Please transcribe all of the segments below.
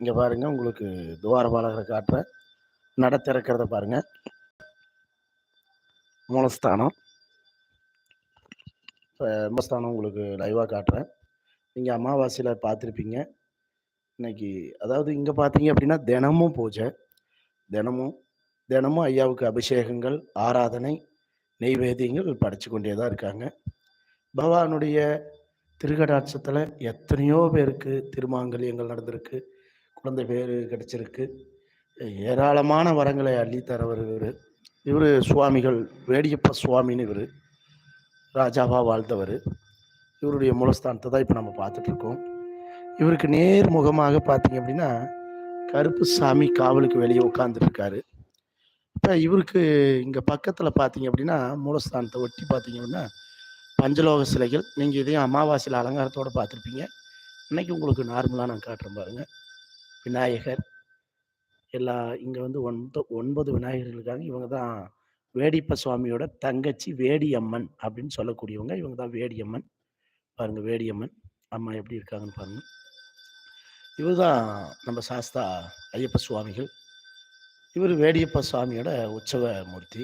இங்கே பாருங்க உங்களுக்கு துவாரபாலகரை காட்டுறேன். நட திறக்கிறத பாருங்க. மூலஸ்தானம். இப்போ மூலஸ்தானம் உங்களுக்கு லைவாக காட்டுறேன். நீங்கள் அமாவாசையில் பார்த்துருப்பீங்க. இன்னைக்கு அதாவது இங்கே பார்த்தீங்க அப்படின்னா தினமும் பூஜை. தினமும் தினமும் ஐயாவுக்கு அபிஷேகங்கள் ஆராதனை நெய்வேதியங்கள் படைச்சு கொண்டே தான் இருக்காங்க. பகவானுடைய திருகடாட்சத்தில் எத்தனையோ பேருக்கு திருமாங்கல்யங்கள் நடந்திருக்கு. குழந்தை பேர் கிடச்சிருக்கு. ஏராளமான வரங்களை அள்ளித்தரவர் இவர். இவர் சுவாமிகள் வேடியப்ப சுவாமின்னு இவர். ராஜாவாக வாழ்ந்தவர். இவருடைய மூலஸ்தானத்தை தான் இப்போ நம்ம பார்த்துட்ருக்கோம் இவருக்கு நேர்முகமாக பார்த்தீங்க அப்படின்னா கருப்பு சாமி காவலுக்கு வெளியே உட்காந்துருக்காரு இப்போ இவருக்கு இங்கே பக்கத்தில் பார்த்தீங்க அப்படின்னா மூலஸ்தானத்தை ஒட்டி பார்த்தீங்க அப்படின்னா பஞ்சலோக சிலைகள். நீங்கள் இதையும் அமாவாசையில் அலங்காரத்தோடு பார்த்துருப்பீங்க. இன்னைக்கு உங்களுக்கு நார்மலாக நான் காட்டுறேன் பாருங்கள் விநாயகர். எல்லா இங்கே வந்து ஒன்பது ஒன்பது விநாயகர்கள் இருக்காங்க இவங்க தான் வேடிப்ப சுவாமியோட தங்கச்சி வேடியம்மன் அப்படின்னு சொல்லக்கூடியவங்க. இவங்க தான் வேடியம்மன். பாருங்க வேடியம்மன். அம்மா எப்படி இருக்காங்கன்னு பாருங்கள் இவர் தான் நம்ம சாஸ்தா ஐயப்ப சுவாமிகள். இவர் வேடியப்ப சுவாமியோட உற்சவ மூர்த்தி.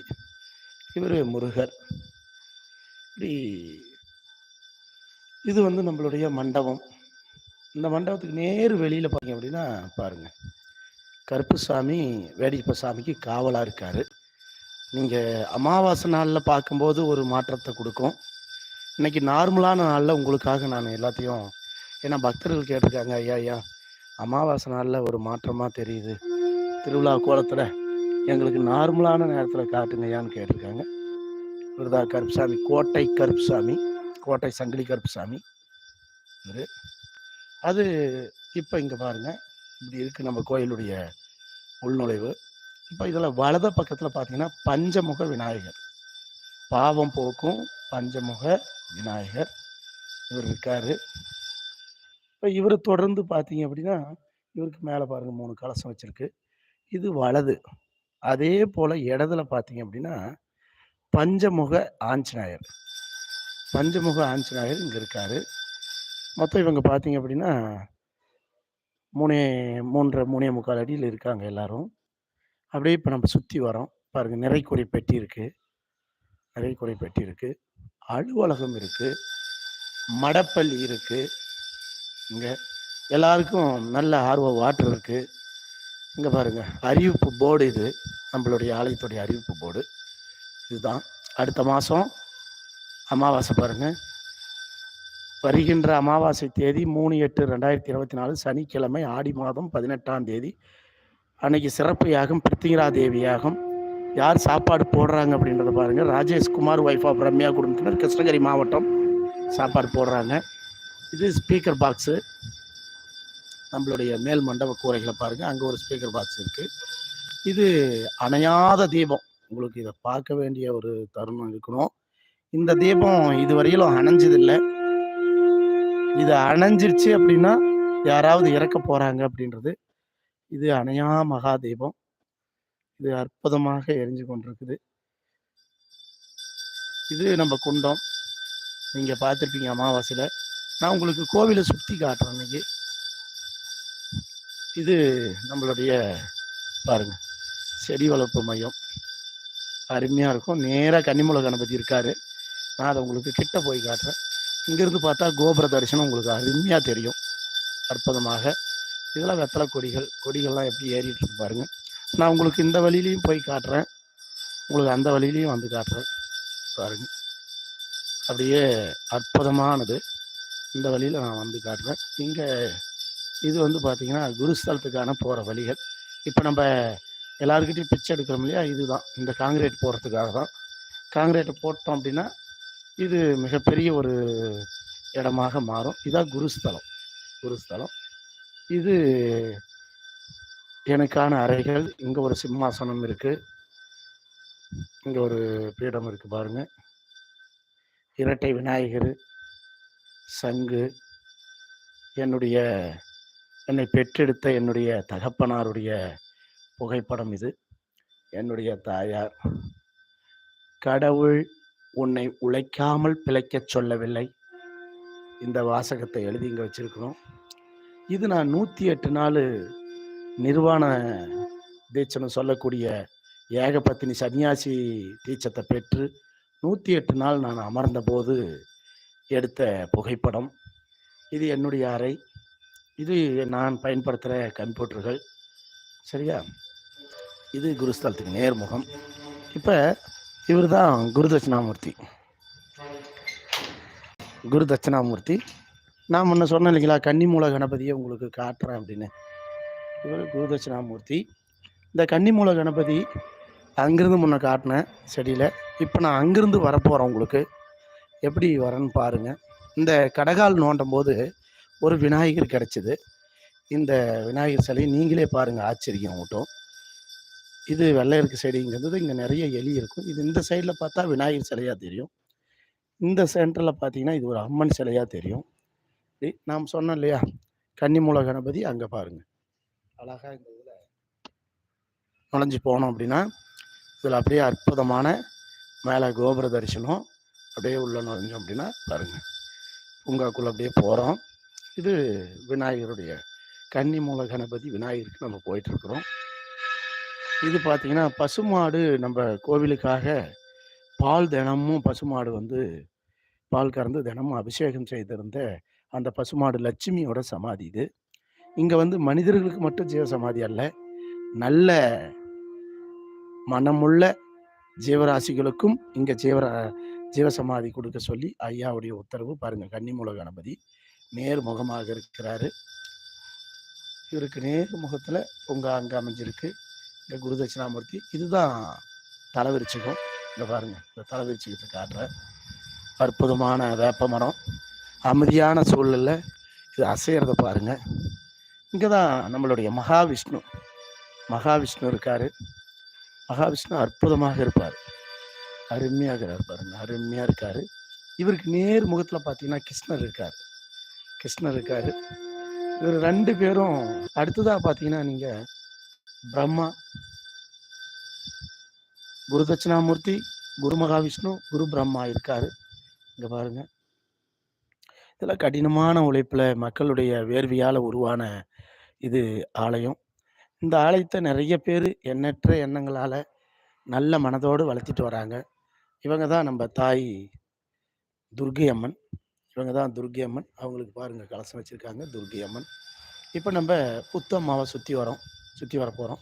இவர் முருகர். இப்படி இது வந்து நம்மளுடைய மண்டபம். இந்த மண்டபத்துக்கு நேர் வெளியில் பார்த்தீங்க அப்படின்னா பாருங்க. கருப்புசாமி வேடிப்ப சாமிக்கு காவலாக இருக்கார். நீங்கள் அமாவாசை நாளில் பார்க்கும்போது ஒரு மாற்றத்தை கொடுக்கும். இன்றைக்கி நார்மலான நாளில் உங்களுக்காக நான் எல்லாத்தையும் ஏன்னா பக்தர்கள் கேட்டிருக்காங்க ஐயா ஐயா அமாவாசை நாளில் ஒரு மாற்றமாக தெரியுது. திருவிழா கோலத்தில் எங்களுக்கு நார்மலான நேரத்தில் காட்டுங்க ஐயான்னு கேட்டிருக்காங்க. விருதா கருப்புசாமி கோட்டை கருப்புசாமி கோட்டை சங்கிலி கருப்புசாமி. இவர் அது இப்போ இங்கே பாருங்க. இப்படி இருக்குது நம்ம கோயிலுடைய உள்நுழைவு. இப்போ இதில் வலது பக்கத்தில் பார்த்தீங்கன்னா பஞ்சமுக விநாயகர். பாவம் போக்கும் பஞ்சமுக விநாயகர். இவர் இருக்கார். இப்போ இவர் தொடர்ந்து பார்த்தீங்க அப்படின்னா இவருக்கு மேலே பாருங்கள் மூணு கலசம் வச்சுருக்கு. இது வலது. அதே போல் இடதுல பார்த்தீங்க அப்படின்னா பஞ்சமுக ஆஞ்சநாயர். பஞ்சமுக ஆஞ்சநாயர் இங்கே இருக்காரு. மொத்தம் இவங்க பார்த்தீங்க அப்படின்னா மூணே மூன்றரை மூணே முக்கால் அடியில் இருக்காங்க எல்லாரும். அப்படியே இப்போ நம்ம சுற்றி வரோம் பாருங்கள் நிறைக்குறை பெட்டி இருக்குது நிறைக்குறை பெட்டி இருக்குது அலுவலகம் இருக்குது மடப்பள்ளி இருக்குது இங்கே எல்லாருக்கும் நல்ல ஆர்வ வாட்டர் இருக்குது இங்கே பாருங்கள் அறிவிப்பு போர்டு இது. நம்மளுடைய ஆலயத்துடைய அறிவிப்பு போர்டு. இதுதான். அடுத்த மாதம் அமாவாசை பாருங்கள் வருகின்ற அமாவாசை தேதி மூணு எட்டு ரெண்டாயிரத்தி இருபத்தி நாலு சனிக்கிழமை ஆடி மாதம் பதினெட்டாம் தேதி. அன்னைக்கு சிறப்பு யாகம் பிருத்திங்கரா தேவி யாகம். யார் சாப்பாடு போடுறாங்க அப்படின்றத பாருங்கள் ராஜேஷ்குமார் ஒய்ஃப் ஆஃப் ரம்யா குடும்பத்தினர் கிருஷ்ணகிரி மாவட்டம் சாப்பாடு போடுறாங்க. இது ஸ்பீக்கர் பாக்ஸு நம்மளுடைய மேல் மண்டப கூரைகளை பாருங்கள் அங்கே ஒரு ஸ்பீக்கர் பாக்ஸ் இருக்குது இது அணையாத தீபம். உங்களுக்கு இதை பார்க்க வேண்டிய ஒரு தருணம் இருக்கணும். இந்த தீபம் இதுவரையிலும் அணைஞ்சதில்லை. இது அணைஞ்சிருச்சு அப்படின்னா யாராவது இறக்க போறாங்க அப்படின்றது இது அணையா மகாதீபம் இது அற்புதமாக எரிஞ்சு கொண்டிருக்குது. இது நம்ம குண்டம். நீங்க பார்த்துருப்பீங்க அமாவாசையில். நான் உங்களுக்கு கோவிலை சுற்றி காட்டுறேன் இன்னைக்கு. இது நம்மளுடைய பாருங்க செடி வளர்ப்பு மையம். அருமையாக இருக்கும். நேராக கன்னிமூல கணபதி இருக்காரு. நான் அதை உங்களுக்கு கிட்ட போய் காட்டுறேன். இங்கிருந்து பார்த்தா கோபுர தரிசனம் உங்களுக்கு அருமையாக தெரியும். அற்புதமாக. இதெல்லாம் வெத்தலை கொடிகள் கொடிகள்லாம் எப்படி ஏறிட்டு இருக்கு பாருங்க. நான் உங்களுக்கு இந்த வழியிலையும் போய் காட்டுறேன். உங்களுக்கு அந்த வழியிலையும் வந்து காட்டுறேன். பாருங்க. அப்படியே அற்புதமானது. இந்த வழியில் நான் வந்து காட்டுறேன். இங்கே இது வந்து பார்த்திங்கன்னா குருஸ்தலத்துக்கான போகிற வழிகள். இப்போ நம்ம எல்லாருக்கிட்டையும் பிச்சை எடுக்கிறோம் இல்லையா? இதுதான். இந்த காங்கிரீட் போடுறதுக்காக தான் காங்கிரீட் போட்டோம் அப்படின்னா இது மிகப்பெரிய ஒரு இடமாக மாறும். இதான் குருஸ்தலம். குருஸ்தலம். இது எனக்கான அறைகள். இங்கே ஒரு சிம்மாசனம் இருக்குது இங்கே ஒரு பீடம் இருக்குது பாருங்கள் இரட்டை விநாயகர் சங்கு என்னுடைய என்னை பெற்றெடுத்த என்னுடைய தகப்பனாருடைய புகைப்படம் இது. என்னுடைய தாயார். கடவுள் உன்னை உழைக்காமல் பிழைக்கச் சொல்லவில்லை. இந்த வாசகத்தை எழுதி இங்கே வச்சிருக்கிறோம். இது நான் நூற்றி எட்டு நாள் நிர்வாண தீட்சணம் சொல்லக்கூடிய ஏகபத்தினி சன்னியாசி தீட்சத்தை பெற்று நூற்றி எட்டு நாள் நான் அமர்ந்தபோது எடுத்த புகைப்படம். இது என்னுடைய அறை. இது நான் பயன்படுத்துகிற கம்ப்யூட்டர்கள். சரியா? இது குருஸ்தலத்துக்கு நேர்முகம். இப்போ இவர் தான் குரு தட்சிணாமூர்த்தி. குரு தட்சிணாமூர்த்தி. நான் முன்ன சொன்னேன் இல்லைங்களா கன்னிமூல கணபதியை உங்களுக்கு காட்டுறேன் அப்படின்னு. இவர் குரு தட்சிணாமூர்த்தி. இந்த கன்னிமூல கணபதி அங்கிருந்து முன்ன காட்டினேன் செடியில் இப்போ நான் அங்கிருந்து வரப்போகிறேன் உங்களுக்கு. எப்படி வரேன்னு பாருங்கள் இந்த கடகால் நோண்டும் போது ஒரு விநாயகர் கிடச்சிது. இந்த விநாயகர் சிலையை நீங்களே பாருங்கள் ஆச்சரியம் மட்டும். இது வெள்ளையருக்கு செடிங்கிறது இங்கே நிறைய எலி இருக்கும். இது இந்த சைடில் பார்த்தா விநாயகர் சிலையாக தெரியும். இந்த சென்டரில் பார்த்தீங்கன்னா இது ஒரு அம்மன் சிலையாக தெரியும். நாம் சொன்னோம் இல்லையா? கன்னிமூல கணபதி அங்கே பாருங்கள் அழகாக இந்த இதில் நுழைஞ்சு போனோம் அப்படின்னா இதில் அப்படியே அற்புதமான மேலே கோபுர தரிசனம் அப்படியே உள்ள நுழைஞ்சோம் அப்படின்னா பாருங்கள் பூங்காக்குள்ளே அப்படியே போகிறோம் இது விநாயகருடைய கன்னி மூல கணபதி விநாயகருக்கு நம்ம போயிட்டுருக்குறோம் இது பார்த்தீங்கன்னா பசுமாடு நம்ம கோவிலுக்காக பால் தினமும் பசுமாடு வந்து பால் கறந்து தினமும் அபிஷேகம் செய்திருந்த அந்த பசுமாடு லட்சுமியோட சமாதி இது. இங்கே வந்து மனிதர்களுக்கு மட்டும் ஜீவ சமாதி அல்ல நல்ல மனமுள்ள ஜீவராசிகளுக்கும் இங்கே ஜீவரா ஜீவசமாதி கொடுக்க சொல்லி ஐயாவுடைய உத்தரவு பாருங்கள் கன்னிமூல கணபதி. நேர்முகமாக இருக்கிறாரு. இவருக்கு நேர்முகத்தில் உங்க அங்கே அமைஞ்சிருக்கு. இந்த குரு தட்சிணாமூர்த்தி இதுதான் தலைவிரிச்சிகம். இங்கே பாருங்க இந்த தலைவிரிச்சிகத்தை காட்டுறேன் அற்புதமான வேப்ப மரம். அமைதியான சூழலில் இது அசைகிறத பாருங்க. இங்கே தான் நம்மளுடைய மகாவிஷ்ணு. மகாவிஷ்ணு இருக்கார். மகாவிஷ்ணு அற்புதமாக இருப்பார். அருமையாக இருக்கிறார் பாருங்க அருமையாக இருக்கார். இவருக்கு நேர் முகத்தில் பார்த்தீங்கன்னா கிருஷ்ணர் இருக்கார். கிருஷ்ணர் இருக்கார். இவர் ரெண்டு பேரும் அடுத்ததாக பார்த்தீங்கன்னா நீங்கள் பிரம்மா குரு தட்சிணாமூர்த்தி குரு மகாவிஷ்ணு குரு பிரம்மா இருக்காரு. இங்கே பாருங்க. இதெல்லாம் கடினமான உழைப்பில் மக்களுடைய வேர்வியால உருவான இது ஆலயம். இந்த ஆலயத்தை நிறைய பேர் எண்ணற்ற எண்ணங்களால் நல்ல மனதோடு வளர்த்திட்டு வராங்க. இவங்க தான் நம்ம தாய் துர்கை அம்மன் இவங்க தான் துர்கை அம்மன் அவங்களுக்கு பாருங்கள் கலசம் வச்சுருக்காங்க துர்கை அம்மன் இப்போ நம்ம புத்தம்மாவை சுற்றி வரோம் சுற்றி வர போகிறோம்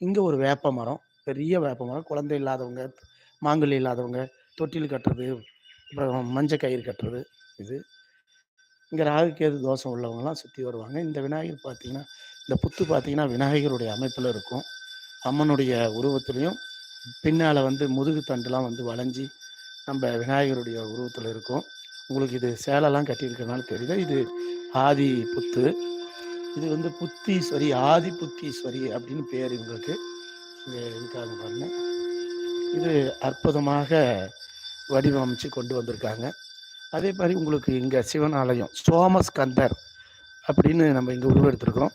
இங்கே ஒரு வேப்ப மரம் பெரிய வேப்ப மரம். குழந்தை இல்லாதவங்க மாங்கல்யம் இல்லாதவங்க தொட்டில் கட்டுறது அப்புறம் மஞ்சள் கயிறு கட்டுறது இது. இங்கே ராகு கேது தோஷம் உள்ளவங்கலாம் சுற்றி வருவாங்க. இந்த விநாயகர் பார்த்தீங்கன்னா இந்த புத்து பார்த்தீங்கன்னா விநாயகருடைய அமைப்பில் இருக்கும். அம்மனுடைய உருவத்துலேயும் பின்னால் வந்து முதுகு தண்டுலாம் வந்து வளைஞ்சி நம்ம விநாயகருடைய உருவத்தில் இருக்கும். உங்களுக்கு இது சேலைலாம் கட்டியிருக்கனால தெரியல இது ஆதி புத்து. இது வந்து புத்தீஸ்வரி ஆதி புத்தீஸ்வரி அப்படின்னு பேர் இவங்களுக்கு. இங்கே இருக்காங்க பாருங்க. இது அற்புதமாக வடிவமைச்சு கொண்டு வந்திருக்காங்க. அதே மாதிரி உங்களுக்கு இங்கே சிவன் ஆலயம் சோமஸ்கந்தர் அப்படின்னு நம்ம இங்கே உருவெடுத்திருக்கிறோம்.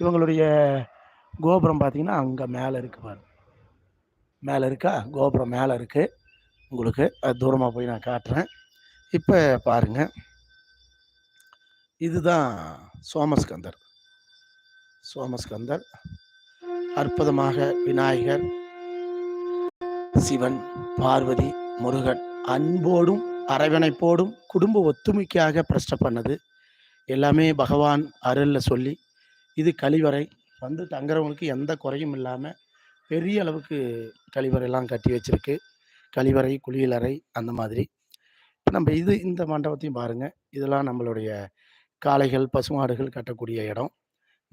இவங்களுடைய கோபுரம் பார்த்தீங்கன்னா அங்கே மேலே இருக்கு பாருங்க. மேலே இருக்கா? கோபுரம் மேலே இருக்கு. உங்களுக்கு அது தூரமாக போய் நான் காட்டுறேன். இப்போ பாருங்க. இதுதான் சோமஸ்கந்தர். சோமஸ்கந்தர் அற்புதமாக விநாயகர் சிவன் பார்வதி முருகன் அன்போடும் அரவணைப்போடும் குடும்ப ஒத்துமைக்காக பிரஷ்ட பண்ணது. எல்லாமே பகவான் அருளில் சொல்லி இது கழிவறை வந்து தங்குறவங்களுக்கு எந்த குறையும் இல்லாமல் பெரிய அளவுக்கு கழிவறையெல்லாம் கட்டி வச்சிருக்கு. கழிவறை குளியலறை அந்த மாதிரி. இப்போ நம்ம இது இந்த மண்டபத்தையும் பாருங்கள் இதெல்லாம் நம்மளுடைய காளைகள் பசுமாடுகள் கட்டக்கூடிய இடம்.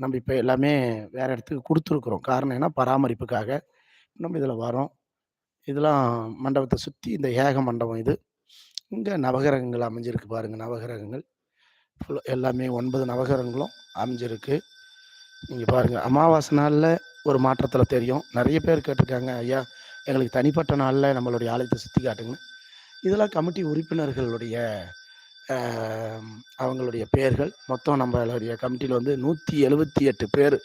நம்ம இப்போ எல்லாமே வேறு இடத்துக்கு கொடுத்துருக்குறோம். காரணம் என்ன பராமரிப்புக்காக நம்ம இதில் வரோம். இதெல்லாம் மண்டபத்தை சுற்றி இந்த ஏக மண்டபம் இது. இங்கே நவகிரகங்கள் அமைஞ்சிருக்கு பாருங்கள் நவகிரகங்கள். ஃபுல் எல்லாமே ஒன்பது நவகிரகங்களும் அமைஞ்சிருக்கு. நீங்கள் பாருங்கள் அமாவாசை நாளில் ஒரு மாற்றத்தில் தெரியும். நிறைய பேர் கேட்டிருக்காங்க ஐயா எங்களுக்கு தனிப்பட்ட நாளில் நம்மளுடைய ஆலயத்தை சுற்றி காட்டுங்க இதெல்லாம் கமிட்டி உறுப்பினர்களுடைய அவங்களுடைய பெயர்கள். மொத்தம் நம்மளுடைய கமிட்டியில் வந்து நூற்றி எழுபத்தி எட்டு பேர்.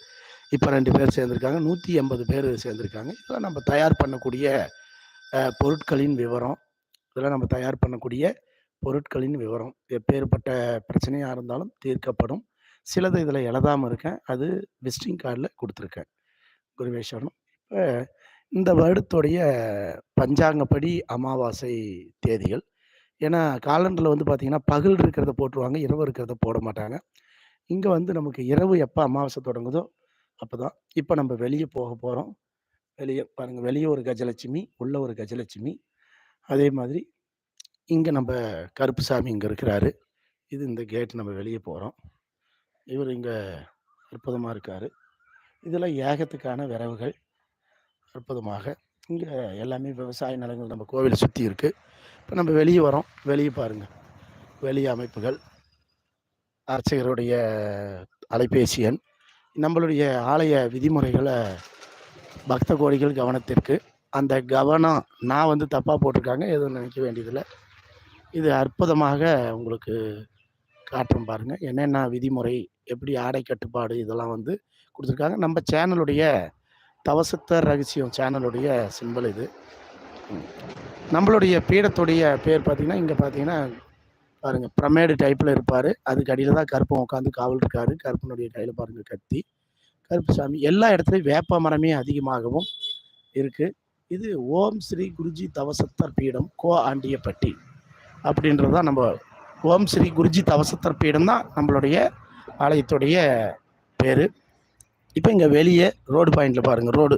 இப்போ ரெண்டு பேர் சேர்ந்துருக்காங்க. நூற்றி எண்பது பேர் சேர்ந்துருக்காங்க. இதெல்லாம் நம்ம தயார் பண்ணக்கூடிய பொருட்களின் விவரம். இதெல்லாம் நம்ம தயார் பண்ணக்கூடிய பொருட்களின் விவரம். எப்பேற்பட்ட பிரச்சனையாக இருந்தாலும் தீர்க்கப்படும். சிலது இதில் எழுதாமல் இருக்கேன். அது விசிட்டிங் கார்டில் கொடுத்துருக்கேன். குருவேஸ்வரனும் இப்போ இந்த வருடத்துடைய பஞ்சாங்கப்படி அமாவாசை தேதிகள். ஏன்னா காலண்டரில் வந்து பார்த்தீங்கன்னா பகல் இருக்கிறத போட்டுருவாங்க இரவு இருக்கிறத போட மாட்டாங்க. இங்கே வந்து நமக்கு இரவு எப்போ அமாவாசை தொடங்குதோ அப்போ தான் இப்போ நம்ம வெளியே போக போகிறோம் வெளியே பாருங்கள் வெளியே ஒரு கஜலட்சுமி உள்ள ஒரு கஜலட்சுமி. அதே மாதிரி இங்கே நம்ம கருப்புசாமி இங்கே இருக்கிறாரு. இது இந்த கேட் நம்ம வெளியே போகிறோம் இவர் இங்கே அற்புதமாக இருக்கார். இதெல்லாம் ஏகத்துக்கான விரவுகள் அற்புதமாக. இங்கே எல்லாமே விவசாய நிலங்கள் நம்ம கோவிலை சுற்றி இருக்குது இப்போ நம்ம வெளியே வரோம். வெளியே பாருங்கள் வெளி அமைப்புகள். அர்ச்சகருடைய அலைபேசி எண். நம்மளுடைய ஆலய விதிமுறைகளை பக்த கோடிகள் கவனத்திற்கு. அந்த கவனம் நான் வந்து தப்பாக போட்டிருக்காங்க எதுவும் நினைக்க வேண்டியதில்லை. இது அற்புதமாக உங்களுக்கு காட்டும் பாருங்கள் என்னென்ன விதிமுறை எப்படி ஆடை கட்டுப்பாடு இதெல்லாம் வந்து கொடுத்துருக்காங்க. நம்ம சேனலுடைய தவசத்த ரகசியம் சேனலுடைய சிம்பிள் இது. நம்மளுடைய பீடத்துடைய பேர் பார்த்தீங்கன்னா இங்கே பார்த்தீங்கன்னா பாருங்கள் பிரமேடு டைப்பில் இருப்பார். அதுக்கு அடியில் தான் கருப்பன் உட்காந்து காவல் இருக்காரு. கருப்பனுடைய கையில் பாருங்கள் கத்தி. கருப்புசாமி எல்லா இடத்துலையும் வேப்ப மரமே அதிகமாகவும் இருக்குது இது ஓம் ஸ்ரீ குருஜி தவசத்தர் பீடம் கோ ஆண்டியப்பட்டி அப்படின்றது தான் நம்ம ஓம் ஸ்ரீ குருஜி தவசத்தர் பீடம் தான் நம்மளுடைய ஆலயத்துடைய பேர். இப்போ இங்கே வெளியே ரோடு பாயிண்டில் பாருங்கள் ரோடு.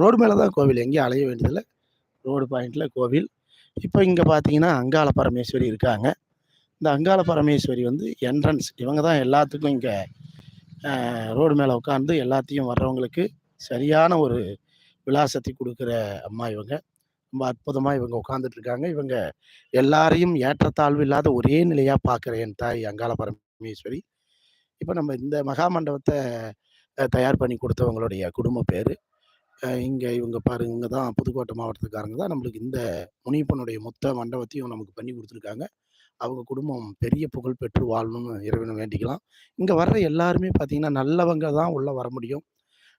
ரோடு மேலே தான் கோவில் எங்கேயும் அலைய வேண்டியதில்லை. ரோடு பாயிண்டில் கோவில். இப்போ இங்கே பார்த்தீங்கன்னா அங்காள பரமேஸ்வரி இருக்காங்க. இந்த அங்காள பரமேஸ்வரி வந்து என்ட்ரன்ஸ் இவங்க தான் எல்லாத்துக்கும் இங்கே ரோடு மேலே உட்காந்து எல்லாத்தையும் வர்றவங்களுக்கு சரியான ஒரு விலாசத்தை கொடுக்குற அம்மா இவங்க. ரொம்ப அற்புதமாக இவங்க உட்காந்துட்ருக்காங்க இவங்க எல்லாரையும் ஏற்றத்தாழ்வு இல்லாத ஒரே நிலையாக பார்க்குற என் தாய் அங்காள பரமேஸ்வரி. இப்போ நம்ம இந்த மகா மண்டபத்தை தயார் பண்ணி கொடுத்தவங்களுடைய குடும்ப பேர். இங்கே இவங்க பாருங்க இவங்க தான் புதுக்கோட்டை மாவட்டத்துக்காரங்க தான் நம்மளுக்கு இந்த முனியப்பனுடைய மொத்த மண்டபத்தையும் நமக்கு பண்ணி கொடுத்துருக்காங்க. அவங்க குடும்பம் பெரிய புகழ் பெற்று வாழணும்னு இறைவனை வேண்டிக்கலாம். இங்கே வர்ற எல்லாருமே பார்த்தீங்கன்னா நல்லவங்க தான் உள்ளே வர முடியும்.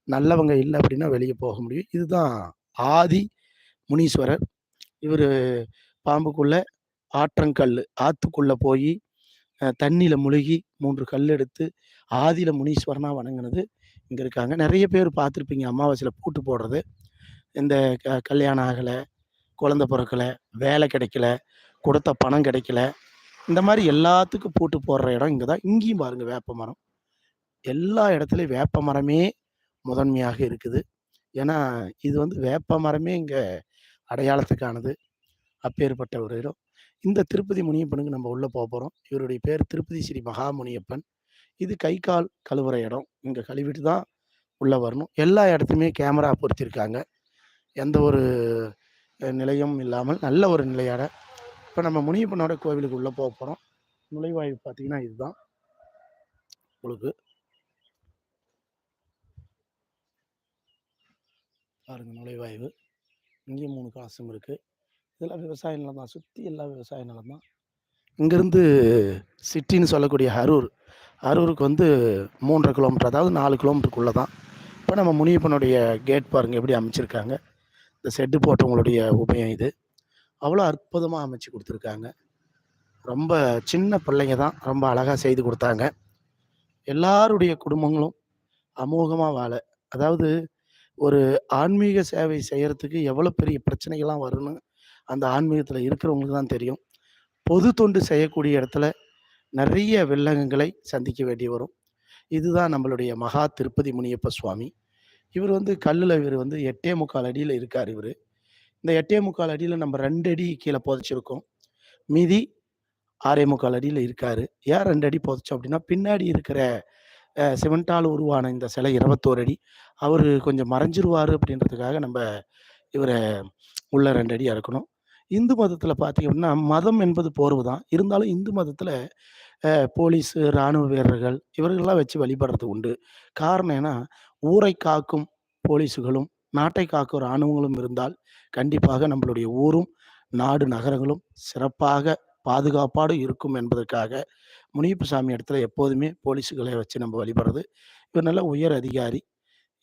நல்லவங்க இல்லை அப்படின்னா வெளியே போக முடியும். இதுதான் ஆதி முனீஸ்வரர். இவர் பாம்புக்குள்ளே ஆற்றங்கல் ஆற்றுக்குள்ளே போய் தண்ணியில் முழுகி மூன்று கல் எடுத்து ஆதியில் முனீஸ்வரனாக வணங்கினது. இங்கே இருக்காங்க. நிறைய பேர் பார்த்துருப்பீங்க அமாவாசையில் பூட்டு போடுறது. இந்த க கல்யாணம் ஆகலை குழந்த பிறக்கலை வேலை கிடைக்கல கொடுத்த பணம் கிடைக்கல. இந்த மாதிரி எல்லாத்துக்கும் பூட்டு போடுற இடம் இங்கே தான். இங்கேயும் பாருங்கள் வேப்ப மரம். எல்லா இடத்துலையும் வேப்ப மரமே முதன்மையாக இருக்குது. ஏன்னா இது வந்து வேப்ப மரமே இங்கே அடையாளத்துக்கானது. அப்பேற்பட்ட ஒரு இடம். இந்த திருப்பதி முனியப்பனுக்கு நம்ம உள்ளே போக போகிறோம் இவருடைய பேர் திருப்பதி ஸ்ரீ மகாமுனியப்பன். இது கை கால் கழுவுற இடம். இங்கே கழுவிட்டு தான் உள்ளே வரணும். எல்லா இடத்துலையுமே கேமரா பொருத்திருக்காங்க. எந்த ஒரு நிலையும் இல்லாமல் நல்ல ஒரு நிலையாட இப்போ நம்ம முனியப்பனோட கோவிலுக்கு உள்ளே போக போகிறோம் நுழைவாய்வு பார்த்தீங்கன்னா இதுதான். உங்களுக்கு பாருங்க நுழைவாய்வு இங்கேயும் மூணு காசும் இருக்குது இதெல்லாம் விவசாய நிலம் தான். சுற்றி எல்லா விவசாய நிலம் தான். இங்கேருந்து சிட்டின்னு சொல்லக்கூடிய அரூர் அரூருக்கு வந்து மூன்றரை கிலோமீட்டர் அதாவது நாலு கிலோமீட்டருக்குள்ளே தான் இப்போ நம்ம முனியப்பனுடைய கேட் பாருங்கள் எப்படி அமைச்சிருக்காங்க. இந்த செட்டு போட்டவங்களுடைய உபயம் இது. அவ்வளோ அற்புதமாக அமைச்சு கொடுத்துருக்காங்க. ரொம்ப சின்ன பிள்ளைங்க தான் ரொம்ப அழகாக செய்து கொடுத்தாங்க. எல்லாருடைய குடும்பங்களும் அமோகமாக வாழ அதாவது ஒரு ஆன்மீக சேவை செய்கிறதுக்கு எவ்வளோ பெரிய பிரச்சனைகள்லாம் வரும்னு அந்த ஆன்மீகத்தில் இருக்கிறவங்களுக்கு தான் தெரியும். பொது தொண்டு செய்யக்கூடிய இடத்துல நிறைய வில்லங்கங்களை சந்திக்க வேண்டி வரும். இதுதான் நம்மளுடைய மகா திருப்பதி முனியப்ப சுவாமி. இவர் வந்து கல்லில் இவர் வந்து எட்டே முக்கால் அடியில் இருக்கார் இவர். இந்த எட்டே முக்கால் அடியில் நம்ம ரெண்டு அடி கீழே புதைச்சிருக்கோம். மீதி ஆறே முக்கால் அடியில் இருக்கார். ஏன் ரெண்டு அடி புதைச்சோம் அப்படின்னா பின்னாடி இருக்கிற சிமெண்டால் உருவான இந்த சிலை இருபத்தோரு அடி அவர் கொஞ்சம் மறைஞ்சிருவார் அப்படின்றதுக்காக நம்ம இவரை உள்ள ரெண்டு அடி இறக்கணும் இந்து மதத்தில் பார்த்தீங்க அப்படின்னா மதம் என்பது போர்வு தான் இருந்தாலும் இந்து மதத்தில் போலீஸு இராணுவ வீரர்கள் இவர்கள்லாம் வச்சு வழிபடுறது உண்டு. காரணம் ஏன்னா ஊரை காக்கும் போலீஸுகளும் நாட்டை காக்கும் இராணுவங்களும் இருந்தால் கண்டிப்பாக நம்மளுடைய ஊரும் நாடு நகரங்களும் சிறப்பாக பாதுகாப்பாடு இருக்கும் என்பதற்காக முனியப்பு சாமி இடத்துல எப்போதுமே போலீஸுகளை வச்சு நம்ம வழிபடுறது. இவர் நல்ல உயர் அதிகாரி.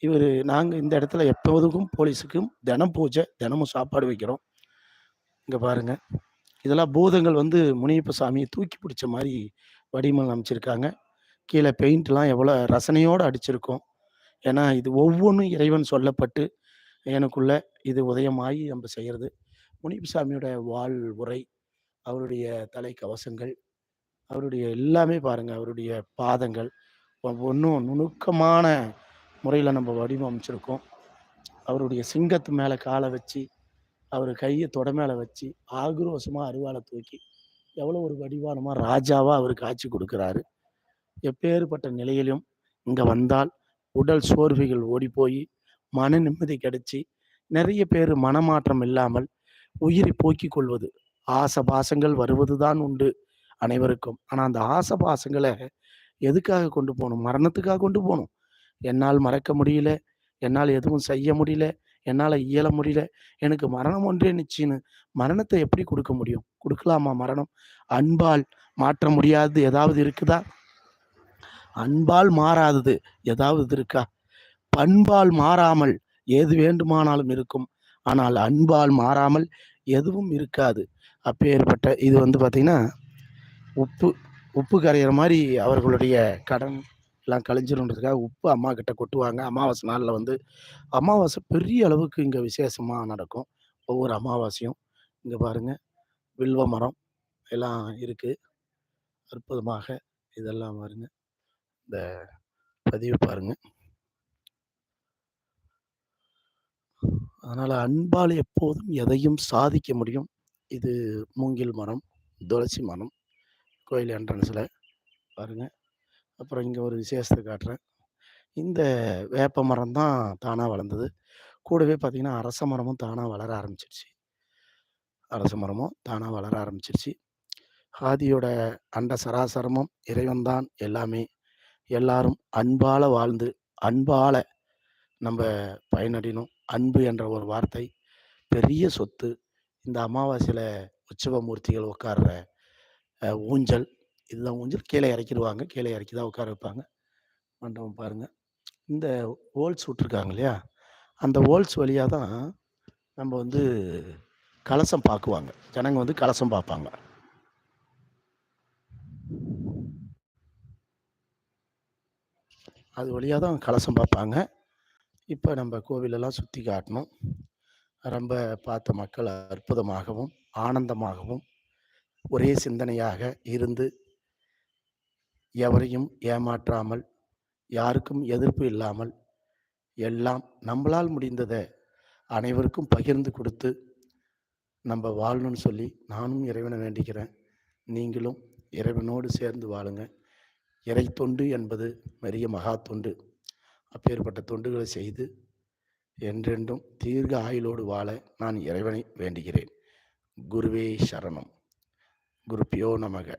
இவர் நாங்கள் இந்த இடத்துல எப்போதுக்கும் போலீஸுக்கும் தினம் பூஜை தினமும் சாப்பாடு வைக்கிறோம். இங்கே பாருங்க. இதெல்லாம் பூதங்கள் வந்து முனியப்ப சாமியை தூக்கி பிடிச்ச மாதிரி வடிவம் அமைச்சிருக்காங்க கீழே பெயிண்ட்லாம் எவ்வளோ ரசனையோடு அடிச்சிருக்கோம். ஏன்னா இது ஒவ்வொன்றும் இறைவன் சொல்லப்பட்டு எனக்குள்ள இது உதயமாகி நம்ம செய்கிறது. முனிப்புசாமியோட வாழ் உரை அவருடைய தலை கவசங்கள் அவருடைய எல்லாமே பாருங்கள் அவருடைய பாதங்கள் ஒவ்வொன்றும் நுணுக்கமான முறையில் நம்ம வடிவமைச்சிருக்கோம் அவருடைய சிங்கத்து மேலே காலை வச்சு அவர் கையை தொட மேலே வச்சு ஆக்ரோஷமாக அருவாளை தூக்கி எவ்வளோ ஒரு வடிவானமாக ராஜாவாக அவர் காட்சி கொடுக்குறாரு. எப்பேற்பட்ட நிலையிலும் இங்கே வந்தால் உடல் சோர்வுகள் ஓடி போய் மன நிம்மதி கிடைச்சி நிறைய பேர் மனமாற்றம் இல்லாமல் உயிரை போக்கிக் கொள்வது ஆசபாசங்கள் வருவது தான் உண்டு அனைவருக்கும். ஆனால் அந்த ஆசபாசங்களை எதுக்காக கொண்டு போகணும்? மரணத்துக்காக கொண்டு போகணும்? என்னால் மறக்க முடியல என்னால் எதுவும் செய்ய முடியல என்னால் இயல முடியல. எனக்கு மரணம் ஒன்றே நிச்சயம்னு. மரணத்தை எப்படி கொடுக்க முடியும்? கொடுக்கலாமா மரணம்? அன்பால் மாற்ற முடியாது. ஏதாவது இருக்குதா? அன்பால் மாறாதது ஏதாவது இருக்கா? பண்பால் மாறாமல் எது வேண்டுமானாலும் இருக்கும். ஆனால் அன்பால் மாறாமல் எதுவும் இருக்காது. அப்பேற்பட்ட இது வந்து பார்த்திங்கன்னா உப்பு உப்பு கரையிற மாதிரி அவர்களுடைய கடன் எல்லாம் கழிஞ்சிருன்றதுக்காக உப்பு அம்மா கிட்ட கொட்டுவாங்க. அமாவாசை நாளில் வந்து அமாவாசை பெரிய அளவுக்கு இங்கே விசேஷமாக நடக்கும். ஒவ்வொரு அமாவாசையும். இங்கே பாருங்கள் வில்வ மரம் எல்லாம் இருக்குது அற்புதமாக இதெல்லாம் பாருங்க. இந்த பதிவு பாருங்க. அதனால் அன்பால் எப்போதும் எதையும் சாதிக்க முடியும். இது மூங்கில் மரம் துளசி மரம் கோயில் என்ட்ரன்ஸில் பாருங்கள் அப்புறம் இங்கே ஒரு விசேஷத்தை காட்டுறேன். இந்த வேப்ப மரம் தான் தானாக வளர்ந்தது. கூடவே பார்த்திங்கன்னா அரச மரமும் தானாக வளர ஆரம்பிச்சிருச்சு. அரச மரமும் தானாக வளர ஆரம்பிச்சிருச்சு. ஆதியோட அண்ட சராசரமும் இறைவன்தான் எல்லாமே. எல்லாரும் அன்பால் வாழ்ந்து அன்பால் நம்ம பயனடையணும். அன்பு என்ற ஒரு வார்த்தை பெரிய சொத்து. இந்த அமாவாசையில் உற்சவ மூர்த்திகள் உட்கார்ற ஊஞ்சல் இதுதான் ஊஞ்சல் கீழே இறக்கிடுவாங்க கீழே இறக்கி தான் உட்கார வைப்பாங்க. மண்டபம் பாருங்கள் இந்த ஹோல்ஸ் விட்ருக்காங்க இல்லையா? அந்த ஹோல்ஸ் வழியாக தான் நம்ம வந்து கலசம் பார்க்குவாங்க ஜனங்க வந்து கலசம் பார்ப்பாங்க அது வழியாக தான் கலசம் பார்ப்பாங்க இப்போ நம்ம கோவிலெல்லாம் சுற்றி காட்டணும். ரொம்ப பார்த்த மக்கள் அற்புதமாகவும் ஆனந்தமாகவும் ஒரே சிந்தனையாக இருந்து எவரையும் ஏமாற்றாமல் யாருக்கும் எதிர்ப்பு இல்லாமல் எல்லாம் நம்மளால் முடிந்ததை அனைவருக்கும் பகிர்ந்து கொடுத்து நம்ம வாழணும்னு சொல்லி நானும் இறைவனை வேண்டிக்கிறேன். நீங்களும் இறைவனோடு சேர்ந்து வாழுங்க. இறை தொண்டு என்பது பெரிய மகா தொண்டு. அப்பேற்பட்ட தொண்டுகளை செய்து என்றென்றும் தீர்க்க ஆயுளோடு வாழ நான் இறைவனை வேண்டுகிறேன். குருவே சரணம். குருப்பியோ நமக.